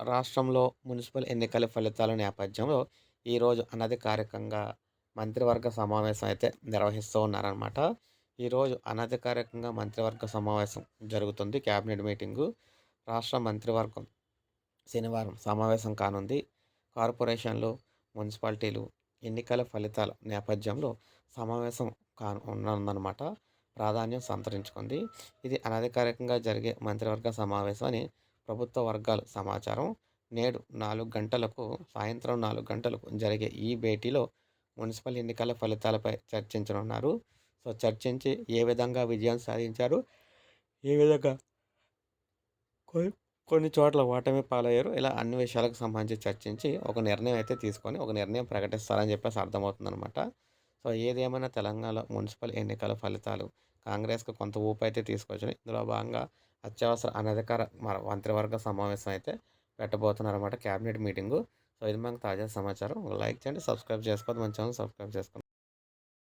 రాష్ట్రంలో మున్సిపల్ ఎన్నికల ఫలితాల నేపథ్యంలో ఈరోజు అనధికారికంగా మంత్రివర్గ సమావేశం అయితే నిర్వహిస్తూ ఉన్నారనమాట ఈరోజు అనధికారికంగా మంత్రివర్గ సమావేశం జరుగుతుంది. క్యాబినెట్ మీటింగు రాష్ట్ర మంత్రివర్గం శనివారం సమావేశం కానుంది. కార్పొరేషన్లు మున్సిపాలిటీలు ఎన్నికల ఫలితాల నేపథ్యంలో సమావేశం కా ఉన్నదన్నమాట. ప్రాధాన్యం సంతరించుకుంది. ఇది అనధికారికంగా జరిగే మంత్రివర్గ సమావేశం అని ప్రభుత్వ వర్గాల సమాచారం నేడు నాలుగు గంటలకు సాయంత్రం నాలుగు గంటలకు జరిగే ఈ భేటీలో మున్సిపల్ ఎన్నికల ఫలితాలపై చర్చించనున్నారు. సో చర్చించి ఏ విధంగా విజయం సాధించారు? ఏ విధంగా? కొన్ని కొన్ని చోట్ల ఓటమి పాలయ్యారు. ఇలా అన్ని విషయాలకు సంబంధించి చర్చించి ఒక నిర్ణయం అయితే తీసుకొని ఒక నిర్ణయం ప్రకటిస్తారని చెప్పేసి అర్థమవుతుందన్నమాట. సో ఏదేమైనా తెలంగాణలో మున్సిపల్ ఎన్నికల ఫలితాలు కాంగ్రెస్కి కొంత ఊపు అయితే తీసుకొచ్చినాయి. ఇందులో భాగంగా అత్యవసర అనధికార మంత్రివర్గ సమావేశం అయితే పెట్టబోతున్నారన్నమాట క్యాబినెట్ మీటింగు. సో ఇది మనకు తాజా సమాచారం. లైక్ చేయండి సబ్స్క్రైబ్ చేసుకోవద్దు. మన ఛానల్ సబ్స్క్రైబ్ చేసుకోండి.